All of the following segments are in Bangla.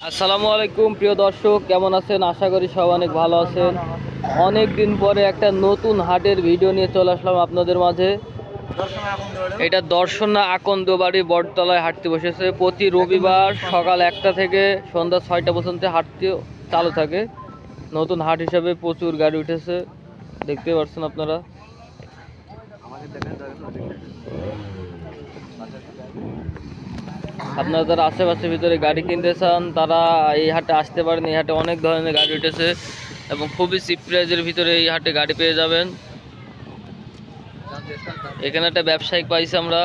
আসসালামু আলাইকুম, প্রিয় দর্শক, কেমন আছেন? আশা করি সব অনেক ভালো আছেন। অনেক দিন পরে একটা নতুন হাটের ভিডিও নিয়ে চলে আসলাম আপনাদের মাঝে। এটা দর্শনা আকন্দ বাড়ি, বটতলায় হাঁটতে বসেছে। প্রতি রবিবার সকাল একটা থেকে সন্ধ্যা ছয়টা পর্যন্ত হাঁটতে চালু থাকে। নতুন হাট হিসাবে প্রচুর গাড়ি উঠেছে। দেখতে পাচ্ছেন আপনারা? আপনারা যারা আশেপাশের ভিতরে গাড়ি কিনতে চান তারা এই হাটে আসতে পারেন। এই হাটে অনেক ধরনের গাড়ি উঠেছে এবং খুবই চিপ প্রাইজের ভিতরে এই হাটে গাড়ি পেয়ে যাবেন। এখানে একটা ব্যবসায়িক পাইছি আমরা।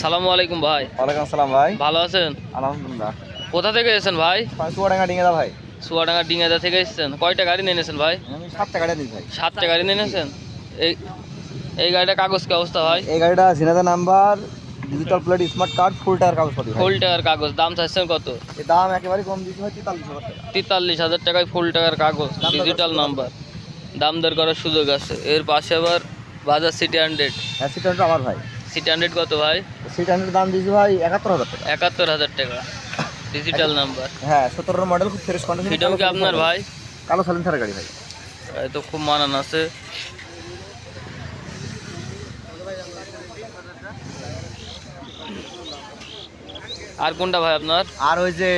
সালামু আলাইকুম ভাই। ওয়ালাইকুম আসসালাম ভাই। ভালো আছেন? আলহামদুলিল্লাহ। কোথা থেকে এসেছেন ভাই? চুয়াডাঙ্গা ডিঙেদা ভাই। চুয়াডাঙ্গা ডিঙাদা থেকে এসেছেন। কয়টা গাড়ি নিয়ে নিয়েছেন ভাই? আমি সাতটা গাড়ি দিই ভাই। সাতটা গাড়ি নিয়ে নিয়েছেন এই এই গাড়িটা কাগজ কি অবস্থা ভাই? এই গাড়িটা Jhenaidah number digital plate smart card full tyre কাগজপাতি ভাই। ফুল টাকার কাগজ দাম চাচ্ছেন কত? এর দাম একেবারে কম দিতে হয় তেতাল্লিশ হাজার টাকা। তেতাল্লিশ হাজার টাকায় ফুল টাকার কাগজ দাম দর ডিজিটাল করার নাম্বার দাম দর করার সুযোগ আছে। এর পাশে আবার বাজাজ সিটি হান্ড্রেড হ্যাঁ সিট হান্ড্রেড আমার ভাই। সিটি হান্ড্রেড কত ভাই? সিট হান্ড্রেড দাম দিয়েছি ভাই একাত্তর হাজার টাকা। একাত্তর হাজার টাকা। ডিজিটাল নাম্বার হ্যাঁ সতেরো মডেল খুব ফ্রেশ কন্ডিশন এটাও কি আপনার ভাই? কালো সালেন্সারের গাড়ি ভাই। এই তো খুব মানান আছে। আর কোনটা ভাই আপনার? আর ওই যে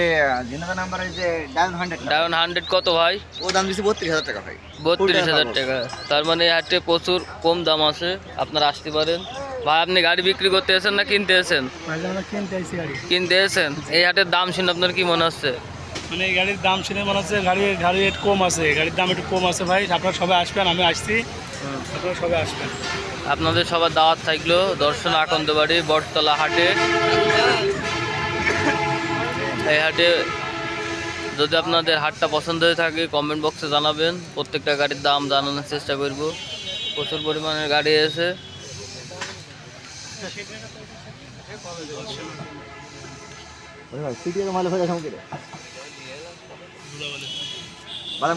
ঝিনাদা নাম্বার ওই যে ডায়ন হান্ড্রেড ডায়ন হান্ড্রেড কত ভাই? ও দাম দিয়েছি বত্রিশ হাজার টাকা ভাই। বত্রিশ হাজার টাকা। তার মানে হাটে প্রচুর কম দাম আছে আপনারা আসতে পারেন। ভাই আপনি গাড়ি বিক্রি করতে এসেছেন না কিনতে এসেছেন? কিনতে গাড়ি। এসেছেন? এই হাটের দাম শুনে আপনার কি মনে হচ্ছে? মানে গাড়ির দাম শুনে মনে হচ্ছে গাড়ির গাড়ির রেট কম আছে গাড়ির দাম একটু কম আছে ভাই। আপনারা সবাই আসবেন আমি আসছি। আপনারা সবাই আসবেন। আপনাদের সবার দাওয়াত থাকল দর্শন আকন্দবাড়ি বটতলা হাটে। এই হাটে যদি আপনাদের হাটটা পছন্দ হয়ে থাকে কমেন্ট বক্সে জানাবেন। প্রত্যেকটা গাড়ির দাম জানানোর চেষ্টা করব। প্রচুর পরিমাণের গাড়ি এসে ভাই